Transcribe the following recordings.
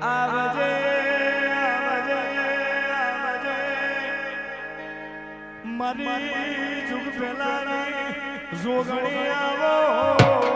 આવજે મારી જુગ પેલા જોગણી આવો.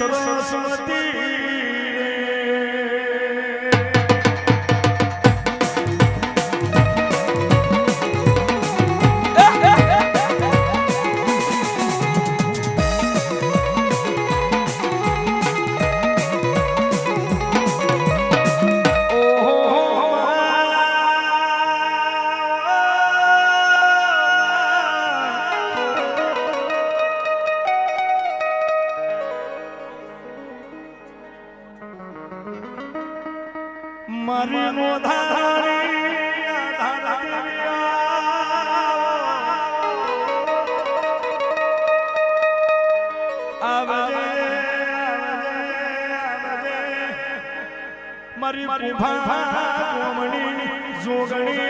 सरस्वती મારી નો મારી ભા જોગણી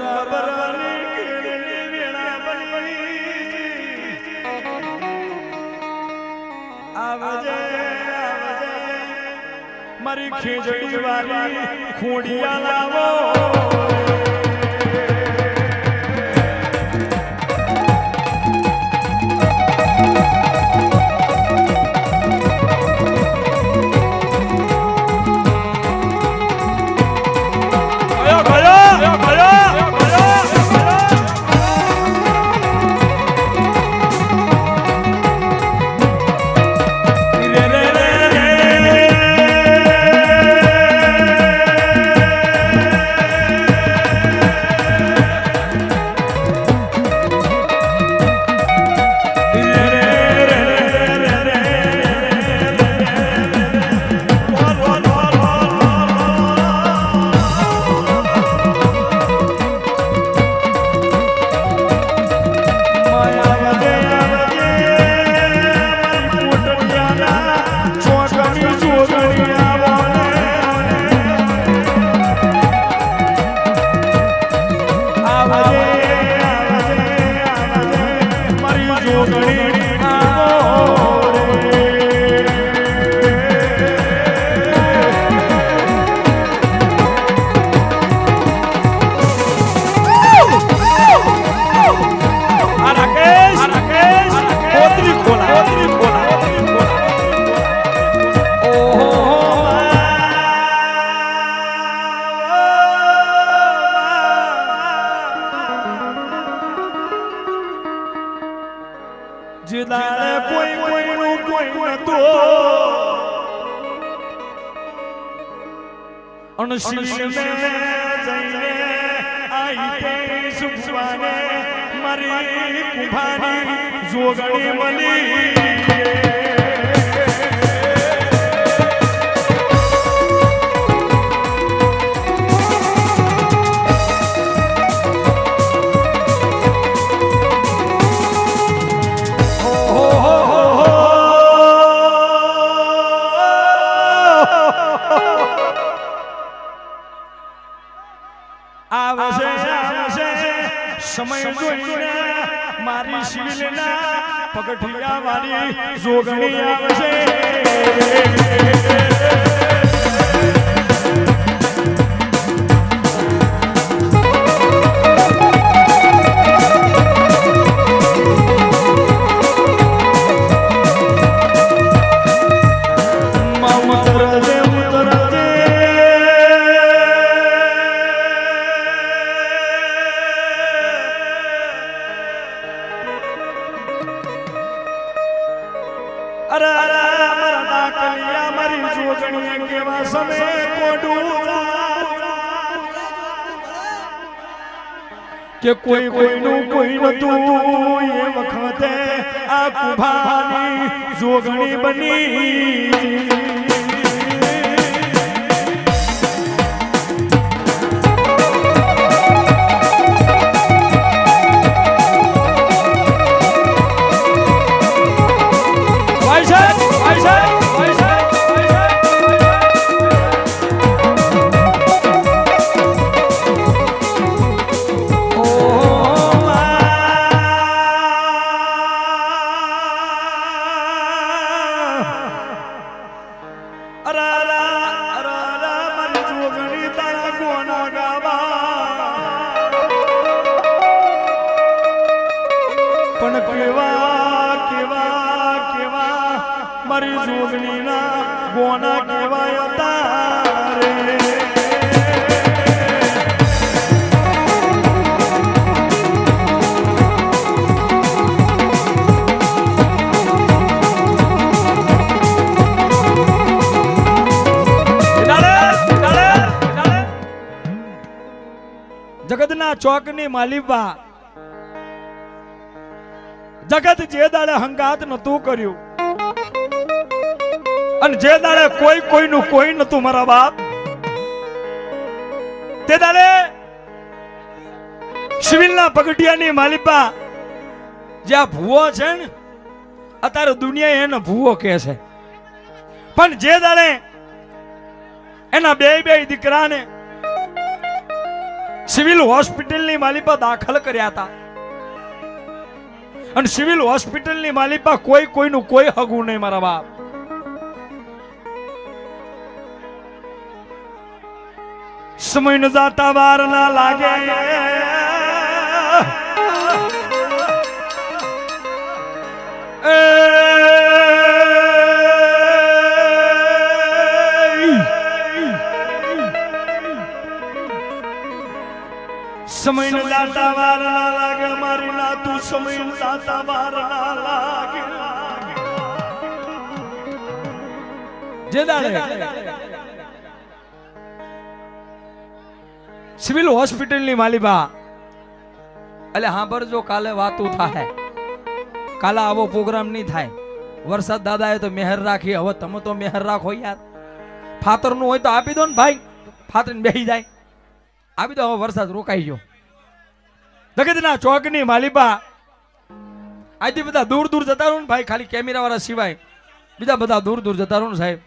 બરાબરની કેળની મારી ખીચડી વાળી ખૂડિયા લાવો. અણશીલને જઈને આઈ તે સુખવાને મારી કુભારી જોગણી મળી. પગઠિયા વાળી જોગણી આવશે. મારા નાકલિયા મારી જોગણીએ કેવા સમય કોડું કે કોઈ કોઈનું કોઈ નતું એ વખતે આ કુભાની જોગણી બની. પણ ચોકની માલિબા જગત જે દાડે હંગાત નતું કર્યું અને જે દાડે કોઈ કોઈનું કોઈ નતું મારા બાપ, તે દાડે સિવિલના પગટિયાની માલિપા જે આ ભૂવો છે ને, અત્યારે દુનિયા એને ભૂવો કહે છે. પણ જે દાડે એના બે બે દીકરાને સિવિલ હોસ્પિટલની માલિપા દાખલ કર્યા હતા. અને સિવિલ હોસ્પિટલની માલિપા કોઈ કોઈનું કોઈ હગું નહીં મારા બાપ. સમય ન જાતા વાર ના લાગે. સમય ન જાતા વાર ના લાગે મારી ના તું સમય ન વાર ના લાગે. જે દાડે. સિવિલ હોસ્પિટલની માલિબા. એટલે સાંભળજો કાલે વાતું થાય. કાલે આવો પ્રોગ્રામ નહીં થાય. વરસાદ દાદાએ તો મહેર રાખી હવે તમે તો મહેર રાખો યાર. ફાતરનું હોય તો આપી દો ને ભાઈ. ફાતરને બેસી જાય. તો હવે વરસાદ રોકાઈ ગયો. જગતના ચોકની માલિબા આજથી બધા દૂર દૂર જતા રહો ને ભાઈ, ખાલી કેમેરા વાળા સિવાય. બીજા બધા દૂર દૂર જતા રહો ને સાહેબ.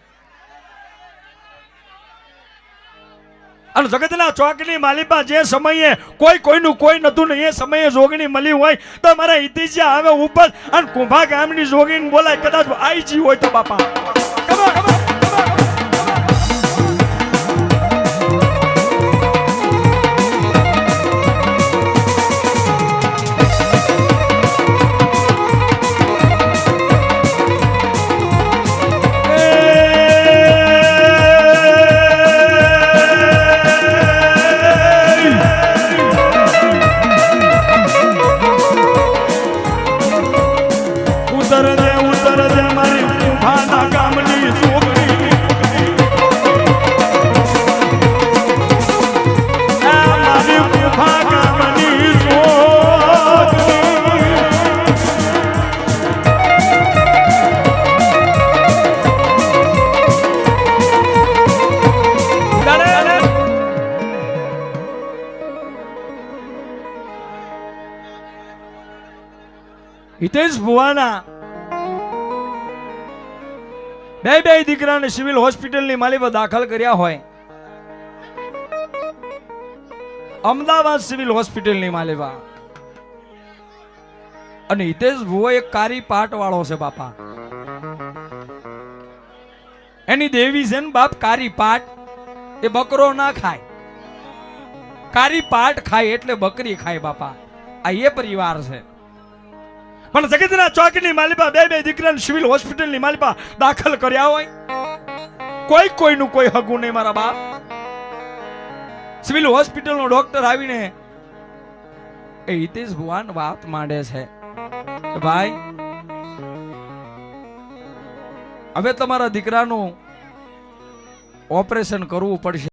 અને જગતના ચોકની માલિપા જે સમયે કોઈ કોઈનું કોઈ નતું ને એ સમયે જોગણી મળી હોય તો મારા ઇતિજ્યા આવે ઉપર અને કુંભા ગામની જોગીને બોલાય, કદાચ આઈ જી હોય તો બાપા. હિતેશ ભુવાના. બે બે દીકરાને સિવિલ હોસ્પિટલની માલિકા દાખલ કર્યા હોય. અમદાવાદ સિવિલ હોસ્પિટલની માલિકા. અને હિતેશ ભુવા એક કારી પાટ વાળો છે બાપા. એની દેવી છે ને બાપ કારી પાટ. એ બકરો ના ખાય. કારી પાટ ખાય એટલે બકરી ખાય બાપા. આ એ પરિવાર છે. પણ જગતના ચોકની માલિપા બે બે દીકરાને સિવિલ હોસ્પિટલની માલિપા દાખલ કર્યા હોય. કોઈ કોઈનું કોઈ હગું નહીં મારા બાપ. સિવિલ હોસ્પિટલનો ડોક્ટર આવીને એ હિતેશ ભુવાન વાત માંડે છે ભાઈ, હવે તમારા દીકરાનું ઓપરેશન કરવું પડશે.